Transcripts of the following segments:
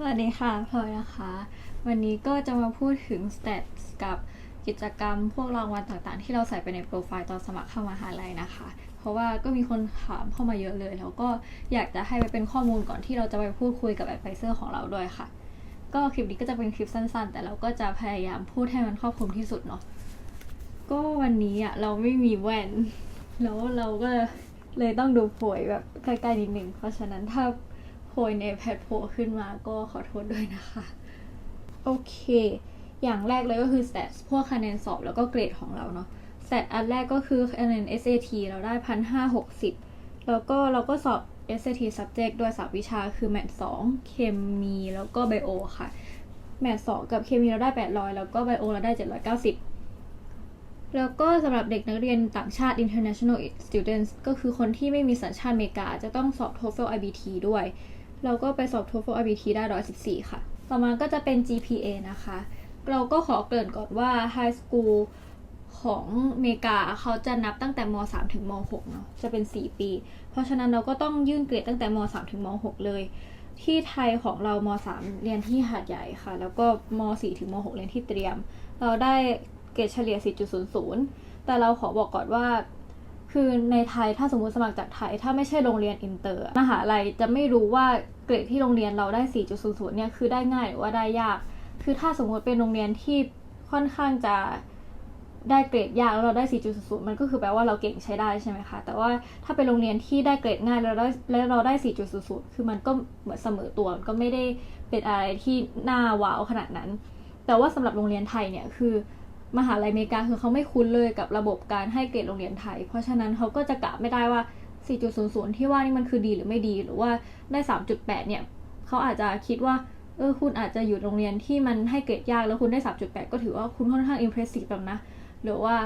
สวัสดีค่ะพลอยนะคะ วันนี้ก็จะมาพูดถึง stats กับกิจกรรมพวกรางวัลต่างๆ ที่เราใส่ไปในโปรไฟล์ตอนสมัครเข้ามหาลัยนะคะ เพราะว่าก็มีคนถามเข้ามาเยอะเลย แล้วก็อยากจะให้ไปเป็นข้อมูลก่อนที่เราจะไปพูดคุยกับแอดไ i เซอร์ของเราด้วยค่ะ ก็คลิปนี้ก็จะเป็นคลิปสั้นๆ แต่เราก็จะพยายามพูดให้มันครอบคลุมที่สุดเนาะก็วันนี้อะเราไม่มีแว่น แล้วเราก็เลยต้องดูโผยแบบใกล้ๆนิดนึงเพราะฉะนั้นถ้า ยในแพดโผล่ขึ้นมาก็ขอโทษด้วยนะคะ โอเค อย่างแรกเลยก็คือ stats พวกคะแนนสอบแล้วก็เกรดของเราเนาะ stat อันแรกก็คือคะแนน SAT เราได้พันห้าหกสิบแล้วก็เราก็สอบ SAT subject ด้วยสามวิชาคือ Math 2เคมีแล้วก็ Bio ค่ะ Math 2กับเคมีเราได้800แล้วก็ Bio เราได้790แล้วก็สำหรับเด็กนักเรียนต่างชาติ international students ก็คือคนที่ไม่มีสัญชาติอเมริกา จะต้องสอบ TOEFL IBT ด้วย เราก็ไปสอบ TOEFL IBT ได้114ค่ะ ต่อมาก็จะเป็น GPA นะคะ เราก็ขอเกริ่นก่อนว่า High School ของอเมริกาเขาจะนับตั้งแต่ม 3 ถึงม 6 เนาะจะเป็น 4 ปี เพราะฉะนั้นเราก็ต้องยื่นเกรดตั้งแต่ม 3 ถึงม 6 เลย ที่ไทยของเราม 3 เรียนที่หาดใหญ่ค่ะ แล้วก็ม 4 ถึงม 6 เรียนที่เตรียม เราได้เกรดเฉลี่ย 4.00 แต่เราขอบอกก่อนว่า คือในไทยถ้าสมมติสมัครจากไทย ถ้าไม่ใช่โรงเรียนอินเตอร์มหาลัยจะไม่รู้ว่าเกรดที่โรงเรียนเราได้ 4.00 เนี่ยคือได้ง่ายหรือว่าได้ยาก คือถ้าสมมติเป็นโรงเรียนที่ค่อนข้างจะได้เกรดยากแล้วเราได้ 4.00 มันก็คือแปลว่าเราเก่งใช้ได้ใช่ไหมคะ แต่ว่าถ้าเป็นโรงเรียนที่ได้เกรดง่ายแล้วได้แล้วเราได้ 4.00 คือมันก็เหมือนเสมอตัวก็ไม่ได้เป็นอะไรที่น่าว้าวขนาดนั้น แต่ว่าสำหรับโรงเรียนไทยเนี่ยคือ มหาลัยอเมริกาคือเขาไม่คุ้นเลยกับระบบการให้เกรดโรงเรียนไทย เพราะฉะนั้นเขาก็จะกะไม่ได้ว่า 4.00 ที่ว่านี่มันคือดีหรือไม่ดี หรือว่าได้ 3.8 เนี่ยเขาอาจจะคิดว่า เออคุณอาจจะอยู่โรงเรียนที่มันให้เกรดยากแล้วคุณได้ 3.8 ก็ถือว่าคุณค่อนข้างอิมเพรสซีฟแล้วนะ หรือว่า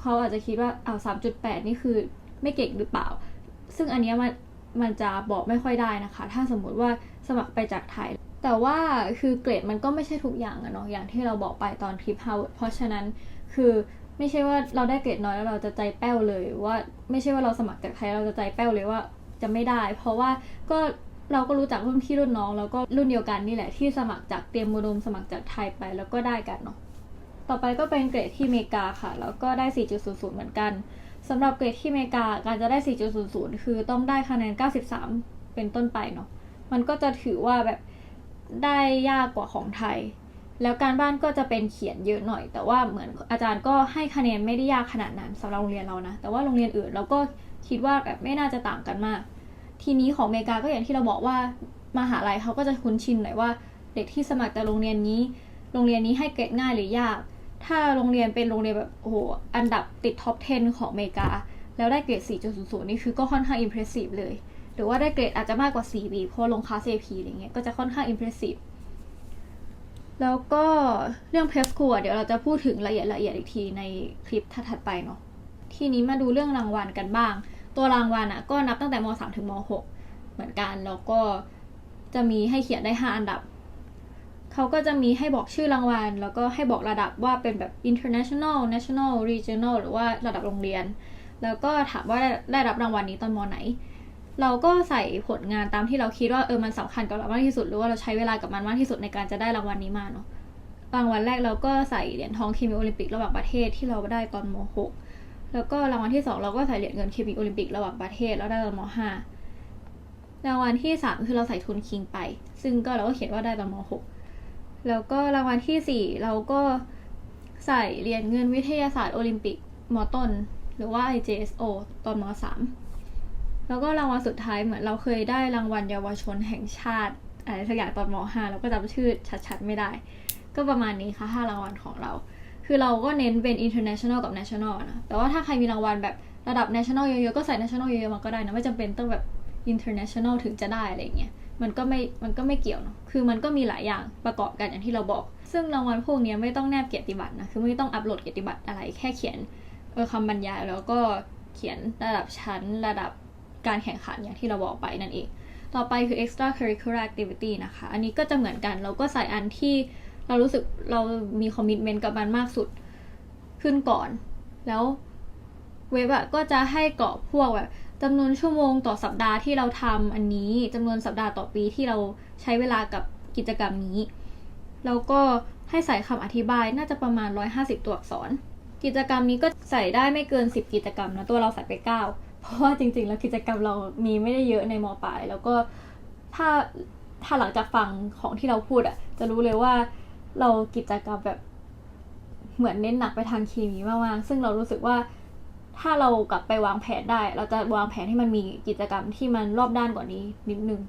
เขาอาจจะคิดว่าอ้าว3.8 นี่คือไม่เก่งหรือเปล่า ซึ่งอันเนี้ยมันมันจะบอกไม่ค่อยได้นะคะ ถ้าสมมุติว่าสมัครไปจากไทย แต่ว่าคือเกรดมันก็ไม่ใช่ทุกอย่างอะเนาะอย่างที่เราบอกไปตอนคลิป Harvard เพราะฉะนั้นคือไม่ใช่ว่าเราได้เกรดน้อยแล้วเราจะใจแป้วเลยว่าไม่ใช่ว่าเราสมัครจากไทยเราจะใจแป้วเลยว่าจะไม่ได้ เพราะว่าก็เราก็รู้จักรุ่นพี่รุ่นน้องแล้วก็รุ่นเดียวกันนี่แหละที่สมัครจากเตรียมอุดมสมัครจากไทยไปแล้วก็ได้กันเนาะต่อไปก็เป็นเกรดที่อเมริกาค่ะ แล้วก็ได้ 4.00 เหมือนกันสำหรับเกรดที่อเมริกาการจะได้ 4.00 คือต้องได้คะแนน 93 เป็นต้นไปเนาะมันก็จะถือว่าแบบ ได้ยากกว่าของไทย แล้วการบ้านก็จะเป็นเขียนเยอะหน่อย แต่ว่าเหมือนอาจารย์ก็ให้คะแนนไม่ได้ยากขนาดนั้นสำหรับโรงเรียนเรานะ แต่ว่าโรงเรียนอื่นเราก็คิดว่าแบบไม่น่าจะต่างกันมาก ทีนี้ของอเมริกาก็อย่างที่เราบอกว่ามหาลัยเขาก็จะคุ้นชินหน่อยว่าเด็กที่สมัครแต่โรงเรียนนี้ โรงเรียนนี้ให้เกรดง่ายหรือยาก ถ้าโรงเรียนเป็นโรงเรียนแบบโอ้โหอันดับติดท็อป 10 ของอเมริกา แล้วได้เกรด 4.00 นี่คือก็ค่อนข้างอิมเพรสซีฟเลย หรือว่าได้เกรดอาจจะมากกว่า4บีเพราะลงคลาส AP อะไรเงี้ยก็จะค่อนข้างอิมเพรสซีฟแล้วก็เรื่องเพสคูเดี๋ยวเราจะพูดถึงละเอียดละเอียดอีกทีในคลิปถัดไปเนาะทีนี้มาดูเรื่องรางวัลกันบ้าง ตัวรางวัลอะก็นับตั้งแต่ม 3 ถึงม 6 เหมือนกันแล้วก็จะมีให้เขียนได้ 5 อันดับ เขาก็จะมีให้บอกชื่อรางวัล แล้วก็ให้บอกระดับว่าเป็นแบบ international national regional หรือว่าระดับโรงเรียน แล้วก็ถามว่าได้รับรางวัลนี้ตอนมอไหน เราก็ใส่ผลงานตามที่เราคิดว่าเออมันสำคัญกับเรามากที่สุดหรือว่าเราใช้เวลากับมันมากที่สุดในการจะได้รางวัลนี้มาเนาะรางวัลแรกเราก็ใส่เหรียญทองเคมีโอลิมปิกระหว่างประเทศที่เราได้ตอนม .6 แล้วก็รางวัลที่ 2 เราก็ใส่เหรียญเงินเคมีโอลิมปิกระหว่างประเทศแล้วได้ตอนม .5 รางวัลที่ 3 คือเราใส่ทุนคิงไป ซึ่งก็เราก็เขียนว่าได้ตอนม .6 แล้วก็รางวัลที่ 4 เราก็ใส่เหรียญเงินวิทยาศาสตร์โอลิมปิกมต้น หรือว่า IJSO ตอนม .3 แล้วก็รางวัลสุดท้ายเหมือนเราเคยได้รางวัลเยาวชนแห่งชาติอะไรสักอย่างตอนม .5 แล้วก็จำชื่อชัดๆไม่ได้ ก็ประมาณนี้ค่ะห้ารางวัลของเรา คือเราก็เน้นเป็น international กับ national นะ แต่ว่าถ้าใครมีรางวัลแบบระดับ national เยอะๆ ก็ใส่ national เยอะๆมาก็ได้นะ ไม่จำเป็นต้องแบบ international ถึงจะได้อะไรเงี้ย มันก็ไม่ มันก็ไม่เกี่ยวเนาะ คือมันก็มีหลายอย่างประกอบกันอย่างที่เราบอก ซึ่งรางวัลพวกนี้ไม่ต้องแนบเกียรติบัตรนะ คือไม่ต้องอัปโหลดเกียรติบัตรอะไร แค่เขียนเออคำบรรยายแล้วก็เขียนระดับชั้นระดับ การแข่งขันอย่างที่เราบอกไปนั่นเอง ต่อไปคือ extra curricular activity นะคะ อันนี้ก็จะเหมือนกัน เราก็ใส่อันที่เรารู้สึกเรามีคอมมิชเมนต์กับมันมากสุดขึ้นก่อน แล้วเว็บอะก็จะให้กรอบพวกแบบจำนวนชั่วโมงต่อสัปดาห์ที่เราทำอันนี้จำนวนสัปดาห์ต่อปีที่เราใช้เวลากับกิจกรรมนี้ แล้วก็ให้ใส่คำอธิบายน่าจะประมาณ 150 ตัวอักษร กิจกรรมนี้ก็ใส่ได้ไม่เกิน 10 กิจกรรมนะตัวเราใส่ไป 9 เพราะว่าจริง ๆ แล้วกิจกรรมเรามีไม่ได้เยอะในมปลาย แล้วก็ถ้าถ้าหลังจากฟังของที่เราพูดอะจะรู้เลยว่าเรากิจกรรมแบบเหมือนเน้นหนักไปทางเคมีมากๆซึ่งเรารู้สึกว่าถ้าเรากลับไปวางแผนได้ เราจะวางแผนให้มันมีกิจกรรมที่มันรอบด้านกว่านี้นิดนึง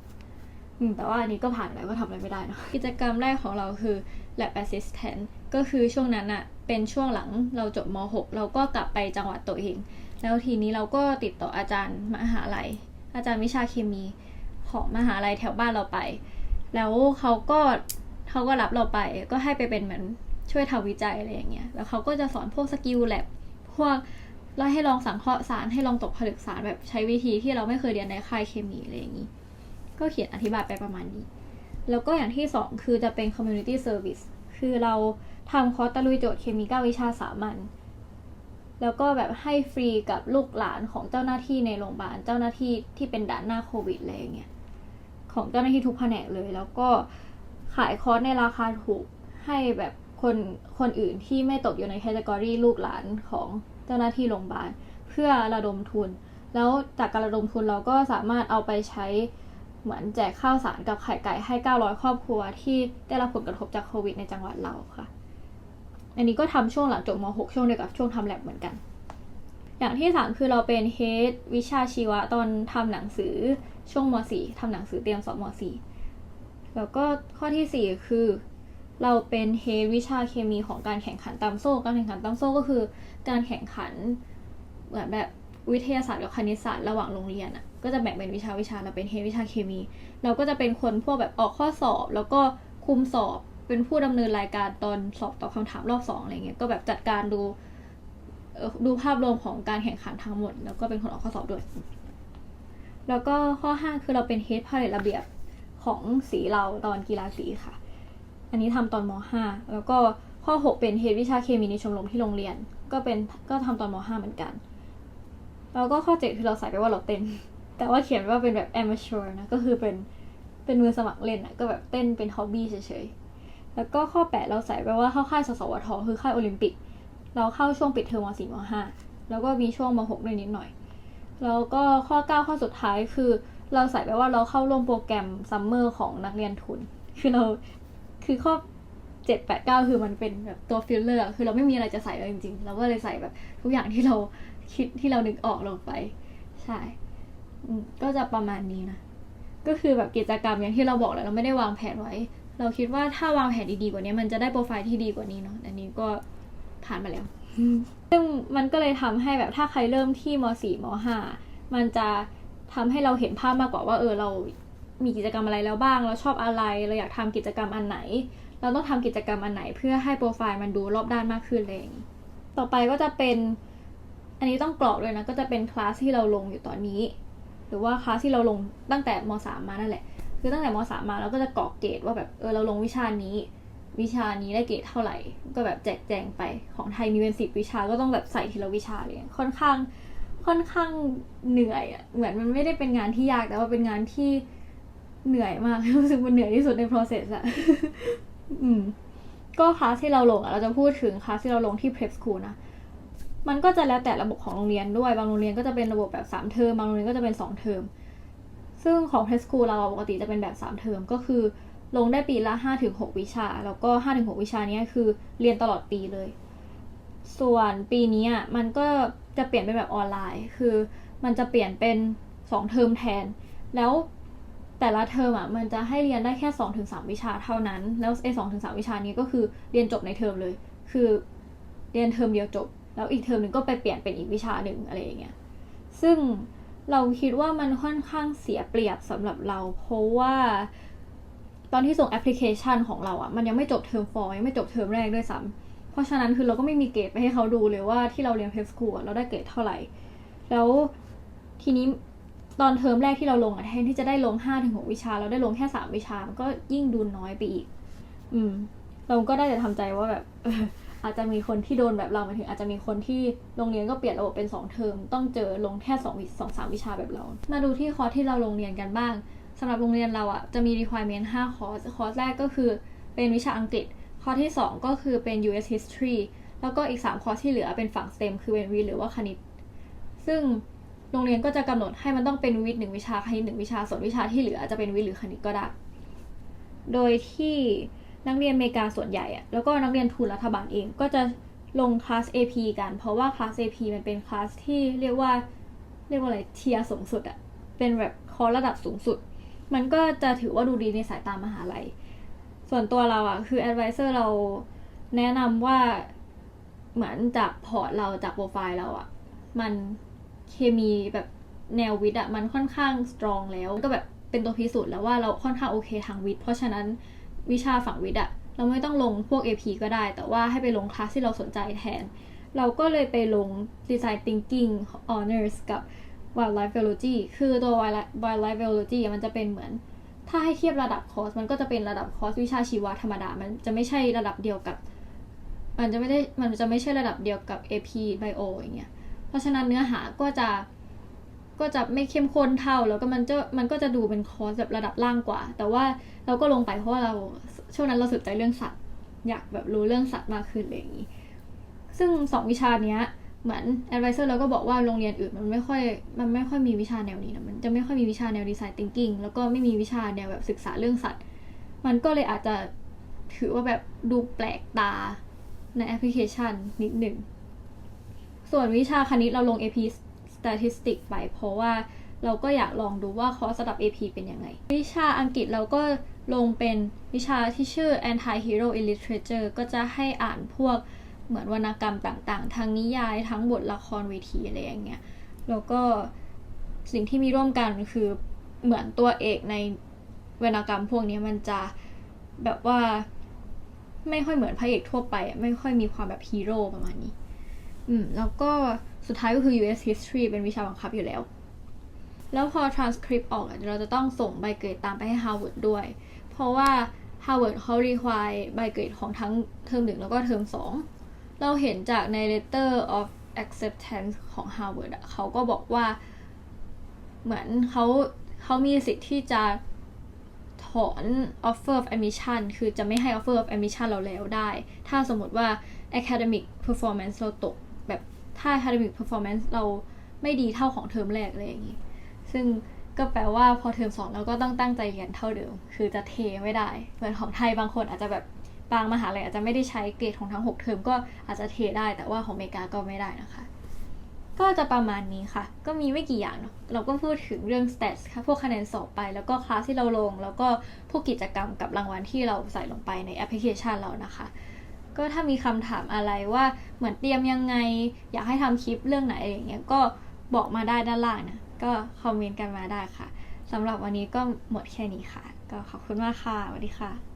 แต่ว่าอันนี้ก็ผ่านไปก็ทำอะไรไม่ได้เนะกิจกรรมแรกของเราคือ lab assistant ก็คือช่วงนั้นอะเป็นช่วงหลังเราจบม .6 เราก็กลับไปจังหวัดตัวเอง แล้วทีนี้เราก็ติดต่ออาจารย์มหาลัย อาจารย์วิชาเคมีของมหาลัยแถวบ้านเราไป แล้วเขาก็เขาก็รับเราไป ก็ให้ไปเป็นเหมือนช่วยทำวิจัยอะไรอย่างเงี้ย แล้วเขาก็จะสอนพวกสกิลแลบพวกแล้วให้ลองสังเคราะห์สารให้ลองตกผลึกสารแบบใช้วิธีที่เราไม่เคยเรียนในค่ายเคมีอะไรอย่างนี้ ก็เขียนอธิบายไปประมาณนี้ แล้วก็อย่างที่สองคือจะเป็น community service คือเราทำคอร์สตะลุยโจทย์เคมีเก้าวิชาสามัญ แล้วก็แบบให้ฟรีกับลูกหลานของเจ้าหน้าที่ในโรงพยาบาล เจ้าหน้าที่ที่เป็นด่านหน้าโควิดอะไรอย่างเงี้ย ของเจ้าหน้าที่ทุกแผนกเลย แล้วก็ขายคอร์สในราคาถูกให้แบบคนคนอื่นที่ไม่ตกอยู่ในแคตตากรีลูกหลานของเจ้าหน้าที่โรงพยาบาล เพื่อระดมทุน แล้วจากการระดมทุนเราก็สามารถเอาไปใช้เหมือนแจกข้าวสารกับไข่ไก่ให้ 900 ครอบครัวที่ได้รับผลกระทบจากโควิดในจังหวัดเราค่ะ อันนี้ก็ทำช่วงหลังจบม .6 ช่วงเดียวกับช่วงทำแลบเหมือนกัน อย่างที่สามคือเราเป็นเฮดวิชาชีวะตอนทำหนังสือช่วงม .4 ทำหนังสือเตรียมสอบม .4 แล้วก็ข้อที่สี่คือ เราเป็นเฮดวิชาเคมีของการแข่งขันตามโซ่การแข่งขันตามโซ่ก็คือ การแข่งขันเหมือนแบบวิทยาศาสตร์กับคณิตศาสตร์ระหว่างโรงเรียนอะก็จะแบ่งเป็นวิชาวิชาเราเป็นเฮดวิชาเคมี เราก็จะเป็นคนพวกแบบออกข้อสอบ แล้วก็คุมสอบ เป็นผู้ดำเนินรายการตอนสอบตอบคำถามรอบสองอะไรเงี้ยก็แบบจัดการดูดูภาพรวมของการแข่งขันทั้งหมด แล้วก็เป็นคนออกข้อสอบด้วย แล้วก็ข้อ 5 คือเราเป็นเฮดพาเลตระเบียบของสีเราตอนกีฬาสีค่ะ อันนี้ทำตอนม .5 แล้วก็ข้อ 6 เป็นเฮดวิชาเคมีในชมรมที่โรงเรียน ก็เป็นก็ทำตอนม .5 เหมือนกัน แล้วก็ข้อ 7 คือเราใส่ไปว่าเราเต้น แต่ว่าเขียนว่าเป็นแบบ amateur นะ ก็คือเป็นเป็นมือสมัครเล่นอะก็แบบเต้นเป็น hobby เฉยๆ แล้วก็ข้อ 8 เราใส่ไปว่าเข้าค่ายสสวทคือค่ายโอลิมปิก เราเข้าช่วงปิดเทอมม .4 ม .5 แล้วก็มีช่วงม .6 ด้วยนิดหน่อย แล้วก็ข้อ 9 ข้อสุดท้ายคือ เราใส่ไปว่าเราเข้าร่วมโปรแกรมซัมเมอร์ของนักเรียนทุน คือเราคือข้อ7 8 9คือมันเป็นแบบตัวฟิลเลอร์คือเราไม่มีอะไรจะใส่เลยจริงๆ เราก็เลยใส่แบบทุกอย่างที่เราคิดที่เรานึกออกลงไป ใช่ก็จะประมาณนี้นะ ก็คือแบบกิจกรรมอย่างที่เราบอกแหละเราไม่ได้วางแผนไว้ เราคิดว่าถ้าวางแผนดีๆกว่านี้ มันจะได้โปรไฟล์ที่ดีกว่านี้เนาะอันนี้ก็ผ่านมาแล้ว ซึ่งมันก็เลยทำให้แบบถ้าใครเริ่มที่ม .4 ม .5 มันจะทำให้เราเห็นภาพมากกว่าว่าเออเรามีกิจกรรมอะไรแล้วบ้าง เราชอบอะไร เราอยากทำกิจกรรมอันไหน เราต้องทำกิจกรรมอันไหน เพื่อให้โปรไฟล์มันดูรอบด้านมากขึ้นอะไรอย่างนี้ต่อไปก็จะเป็น อันนี้ต้องกรอกเลยนะ ก็จะเป็นคลาสที่เราลงอยู่ตอนนี้ หรือว่าคลาสที่เราลงตั้งแต่ม .3 มานั่นแหละ คือตั้งแต่ม .3 มมาเราก็จะกรอกเกรดว่าแบบเออเราลงวิชานี้ วิชานี้ได้เกรดเท่าไหร่ ก็แบบแจกแจงไปของไทยมีเป็นสิบวิชาก็ต้องแบบใส่ทีละวิชาเลยค่อนข้างค่อนข้างเหนื่อยอะเหมือนมันไม่ได้เป็นงานที่ยากแต่ว่าเป็นงานที่เหนื่อยมากรู้สึกมันเหนื่อยที่สุดใน process อะอืม ก็คลาสที่เราลงอะเราจะพูดถึงคลาสที่เราลงที่ prep school นะมันก็จะแล้วแต่ระบบของโรงเรียนด้วย บางโรงเรียนก็จะเป็นระบบแบบสามเทอม บางโรงเรียนก็จะเป็นสองเทอม ซึ่งของ prep school เราปกติจะเป็นแบบสามเทอมก็คือ ลงได้ปีละห้าถึงหกวิชา แล้วก็ห้าถึงหกวิชานี้คือเรียนตลอดปีเลย ส่วนปีนี้อะมันก็จะเปลี่ยนเป็นแบบออนไลน์ คือมันจะเปลี่ยนเป็นสองเทอมแทน แล้วแต่ละเทอมอะมันจะให้เรียนได้แค่2อถึงสวิชาเท่านั้น แล้วไอ้สองถึงสวิชานี้ก็คือเรียนจบในเทอมเลย คือเรียนเทอมเดียวจบ แล้วอีกเทอมหนึ่งก็ไปเปลี่ยนเป็นอีกวิชาหนึ่งอะไรอย่างเงี้ย ซึ่ง เราคิดว่ามันค่อนข้างเสียเปรียบสำหรับเรา เพราะว่า ตอนที่ส่งแอปพลิเคชันของเราอะ่ะ มันยังไม่จบเทอมฟอร์ยังไม่จบเทอมแรกด้วยซ้ำเพราะฉะนั้นคือเราก็ไม่มีเกรดไปให้เขาดูเลยว่าที่เราเรียนเพสคูลเราได้เกรดเท่าไหร่ แล้วทีนี้ตอนเทอมแรกที่เราลงอะแทนที่จะได้ลงห้าถึงหกวิชา เราได้ลงแค่สามวิชา มันก็ยิ่งดูน้อยไปอีก อืม เราก็ได้แต่ทำใจว่าแบบ อาจจะมีคนที่โดนแบบเราหมายถึงอาจจะมีคนที่โรงเรียนก็เปลี่ยนระบบเป็นสองเทอม ต้องเจอลงแค่สองวิสองสามวิชาแบบเรา มาดูที่คอร์สที่เราลงเรียนกันบ้างสำหรับโรงเรียนเราอะจะมี requirement 5คอร์สคอร์สแรกก็คือเป็นวิชาอังกฤษ คอร์สที่ 2 ก็คือเป็น US history แล้วก็อีก 3 คอร์สที่เหลือเป็นฝั่ง STEM คือเป็นวิทย์หรือว่าคณิต ซึ่งโรงเรียนก็จะกำหนดให้มันต้องเป็นวิทย์หนึ่งวิชาคณิตหนึ่งวิชาส่วนวิชาที่เหลือจะเป็นวิทย์หรือคณิตก็ได้ โดยที่ นักเรียนอเมริกาส่วนใหญ่อะแล้วก็นักเรียนทุนรัฐบาลเองก็จะลงคลาส AP กัน เพราะว่าคลาส AP มันเป็นคลาสที่เรียกว่าเรียกว่าอะไรเทียร์สูงสุดอะเป็นแบบคอร์ระดับสูงสุด มันก็จะถือว่าดูดีในสายตามหาลัย ส่วนตัวเราอะคือ advisor เราแนะนำว่าเหมือนจากพอร์ตเราจากโปรไฟล์เราอะมันเคมีแบบแนววิทย์อะมันค่อนข้างสตรองแล้วก็แบบเป็นตัวพิสูจน์แล้วว่าเราค่อนข้างโอเคทางวิทย์เพราะฉะนั้น วิชาฝั่งวิทย์อะเราไม่ต้องลงพวก AP ก็ได้ แต่ว่าให้ไปลงคลาสที่เราสนใจแทน เราก็เลยไปลง Design Thinking Honors กับ Wildlife Biology คือตัว Wildlife Biology มันจะเป็นเหมือน ถ้าให้เทียบระดับคอร์ส มันก็จะเป็นระดับคอร์สวิชาชีวะธรรมดา มันจะไม่ใช่ระดับเดียวกับ มันจะไม่ได้ มันจะไม่ใช่ระดับเดียวกับ AP Bio อย่างเงี้ย เพราะฉะนั้นเนื้อหาก็จะ ก็จะไม่เข้มข้นเท่า แล้วก็มันจะมันก็จะดูเป็นคอร์สแบบระดับล่างกว่า แต่ว่าเราก็ลงไปเพราะว่าเราช่วงนั้นเราสนใจเรื่องสัตว์ อยากแบบรู้เรื่องสัตว์มากขึ้นอะไรอย่างนี้ ซึ่งสองวิชาเนี้ยเหมือน advisor เราก็บอกว่าโรงเรียนอื่นมันไม่ค่อยมันไม่ค่อยมีวิชาแนวนี้นะมันจะไม่ค่อยมีวิชาแนว design thinking แล้วก็ไม่มีวิชาแนวแบบศึกษาเรื่องสัตว์ มันก็เลยอาจจะถือว่าแบบดูแปลกตาในแอปพลิเคชันนิดหนึ่ง ส่วนวิชาคณิตเราลง AP Statistics ไป เพราะว่าเราก็อยากลองดูว่าคอร์สระดับ AP เป็นยังไง วิชาอังกฤษเราก็ลงเป็นวิชาที่ชื่อ Anti Hero in Literature ก็จะให้อ่านพวกเหมือนวรรณกรรมต่างๆ ทั้งนิยายทั้งบทละครเวทีอะไรอย่างเงี้ย แล้วก็สิ่งที่มีร่วมกันคือเหมือนตัวเอกในวรรณกรรมพวกนี้มันจะแบบว่าไม่ค่อยเหมือนพระเอกทั่วไป ไม่ค่อยมีความแบบฮีโร่ประมาณนี้ อืมแล้วก็สุดท้ายก็คือ US history เป็นวิชาบังคับอยู่แล้ว แล้วพอ transcript ออกเราจะต้องส่งใบเกรดตามไปให้ Harvard ด้วย เพราะว่า Harvard เขา require ใบเกรดของทั้งเทอมหนึ่งแล้วก็เทอมสองเราเห็นจากใน letter of acceptance ของ Harvard เขาก็บอกว่า เหมือนเขาเขามีสิทธิ์ที่จะถอน offer of admission คือจะไม่ให้ offer of admission เราแล้วได้ ถ้าสมมติว่า academic performance เราตก แบบถ้า academic performance เราไม่ดีเท่าของเทอมแรกอะไรอย่างนี้ ซึ่งก็แปลว่าพอเทอมสองเราก็ต้องตั้งใจเรียนเท่าเดิม คือจะเทไม่ได้ เหมือนของไทยบางคนอาจจะแบบบางมหาลัยอาจจะไม่ได้ใช้เกรดของทั้ง 6 เทอมก็อาจจะเทได้ แต่ว่าของอเมริกาก็ไม่ได้นะคะ ก็จะประมาณนี้ค่ะ ก็มีไม่กี่อย่างเนาะ เราก็พูดถึงเรื่อง stats ค่ะ พวกคะแนนสอบไป แล้วก็คลาสที่เราลง แล้วก็พวกกิจกรรมกับรางวัลที่เราใส่ลงไปในแอปพลิเคชันเรานะคะ ก็ถ้ามีคำถามอะไรว่าเหมือนเตรียมยังไง อยากให้ทำคลิปเรื่องไหนอะไรอย่างเงี้ยก็บอกมาได้ด้านล่างนะ ก็คอมเมนต์กันมาได้ค่ะสำหรับวันนี้ก็หมดแค่นี้ค่ะ ก็ขอบคุณมากค่ะสวัสดีค่ะ